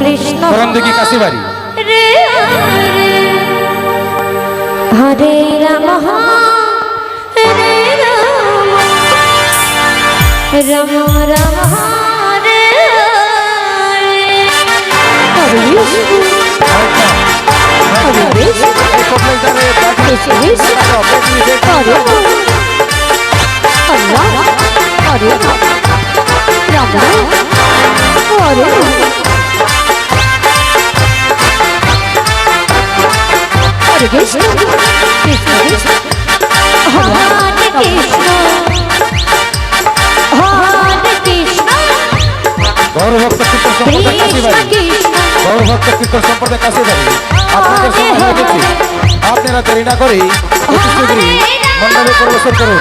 কৃষ্ণ বরণ দেখি কাশিবাড়ি। হরে হরে রাম হরে রাম। রাম রাম হরে হরে হরে কৃষ্ণ। হরে আল্লাহ হরে রাম রাম হরে হরে কৃষ্ণ। কৃষ্ণ কৃষ্ণ হরে কৃষ্ণ হরে কৃষ্ণ গৌরভক্ত কীর্তন সম্প্রদায় কাশিবাড়ি কৃষ্ণ গৌরভক্ত কীর্তন সম্প্রদায় করুন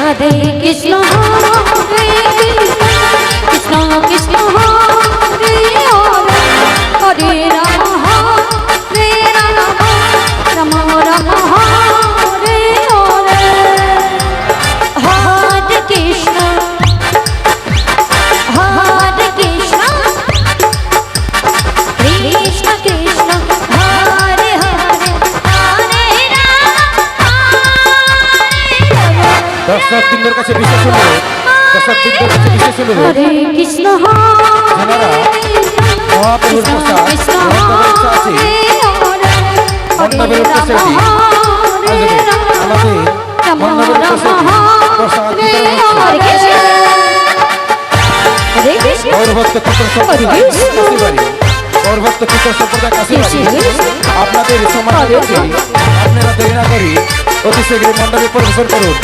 হরে কৃষ্ণ রাম দর্শক বৃন্দের কাছে বিশেষ অনুরোধ দর্শক বৃন্দের কাছে বিশেষ অনুরোধ যারা মহাপ্রভুর প্রসাদ আছে আমাদের প্রসাদ গৌরভক্ত সম্প্রদায় কাশিবাড়ি গৌরভক্ত সম্প্রদায় কাশিবাড়ি আপনাদের হচ্ছে আপনারা দেরি না করি অতি শীঘ্রই মণ্ডপে পরিবেশন করুন।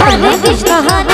হরে কৃষ্ণ হরে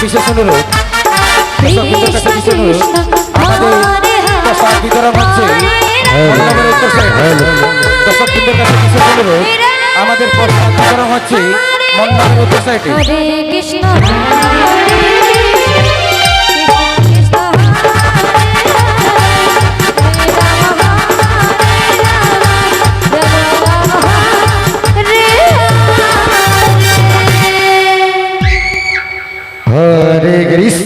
বিশেষ অনুরোধ দর্শক বৃন্দের কাছে বিশেষ অনুরোধ আমাদের প্রসাদ বিতরণ হচ্ছে মণ্ডপের সোসাইটি কাছে বিশেষ অনুরোধ আমাদের প্রসাদ বিতরণ হচ্ছে